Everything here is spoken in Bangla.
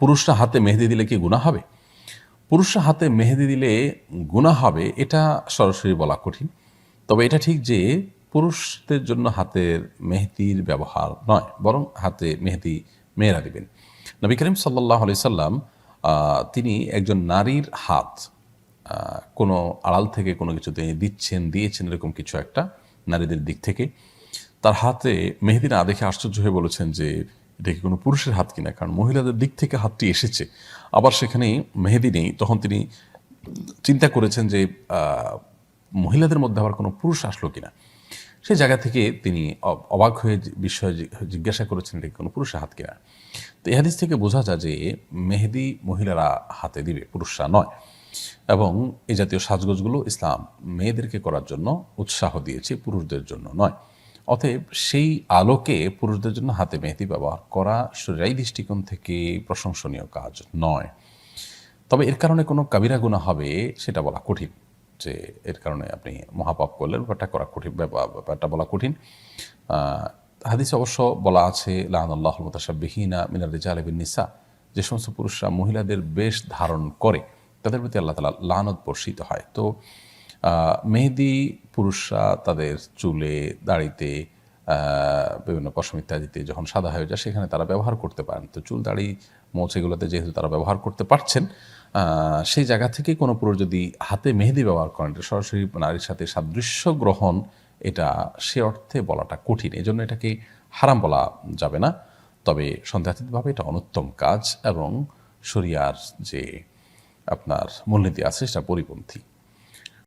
পুরুষরা হাতে মেহেদি দিলে কি গুণা হবে? পুরুষরা হাতে মেহেদি দিলে গুণা হবে, এটা সরাসরি বলা কঠিন। তবে এটা ঠিক যে পুরুষদের জন্য হাতের মেহেদির ব্যবহার নয়, বরং হাতে মেহেদি মেয়েরা দিবেন। নবী করিম সাল্লাহ আলি সাল্লাম তিনি একজন নারীর হাত কোনো আড়াল থেকে কোনো কিছু তিনি দিচ্ছেন, দিয়েছেন এরকম কিছু একটা নারীদের দিক থেকে। তার হাতে মেহেদি না দেখে আশ্চর্য হয়ে বলেছেন যে এটা কি কোনো পুরুষের হাত কিনা, কারণ মহিলাদের দিক থেকে হাতটি এসেছে। আবার সেখানে মেহেদি নেই। তখন তিনি চিন্তা করেছেন যে মহিলাদের মধ্যে আবার কোনো পুরুষ আসলো কিনা। সেই জায়গা থেকে তিনি অবাক হয়ে বিষয়ে জিজ্ঞাসা করেছেন এটাকে কোনো পুরুষের হাত কিনা। তো এই হাদিস থেকে বোঝা যায় যে, মেহেদি মহিলারা হাতে দিবে, পুরুষরা নয়। এবং এই জাতীয় সাজগোজগুলো ইসলাম মেয়েদেরকে করার জন্য উৎসাহ দিয়েছে, পুরুষদের জন্য নয়। অতএব সেই আলোকে পুরুষদের জন্য হাতে মেহেদি ব্যবহার করা শরীরাই দৃষ্টিকোণ থেকে প্রশংসনীয় কাজ নয়। তবে এর কারণে কোনো কাবিরা গুণা হবে সেটা বলা কঠিন যে এর কারণে আপনি মহাপাপ করলেন, ব্যাপারটা করা কঠিন, ব্যাপা- ব্যাপারটা বলা কঠিন। হাদিসে অবশ্য বলা আছে লাহানুল্লাহ মুতাসাবিহীনা মিনার রিজা আলবিন নিসা, যে সমস্ত পুরুষরা মহিলাদের বেশ ধারণ করে, তাদের প্রতি আল্লাহ তালা লানত বর্ষিত হয়। তো মেহেদি পুরুষরা তাদের চুলে, দাড়িতে বিভিন্ন পশম ইত্যাদিতে যখন সাদা হয়ে যায়, সেখানে তারা ব্যবহার করতে পারেন। তো চুল, দাড়ি, মোচ এগুলোতে যেহেতু তারা ব্যবহার করতে পারছেন সেই জায়গা থেকে কোনো পুরুষ যদি হাতে মেহেদি ব্যবহার করেন সরাসরি নারীর সাথে সাদৃশ্য গ্রহণ, এটা সে অর্থে বলাটা কঠিন। এই জন্য এটাকে হারাম বলা যাবে না। তবে সন্দেহাতীতভাবে এটা অনুত্তম কাজ এবং শরিয়ার যে আপনার মূলনীতি আছে, সেটা পরিপন্থী।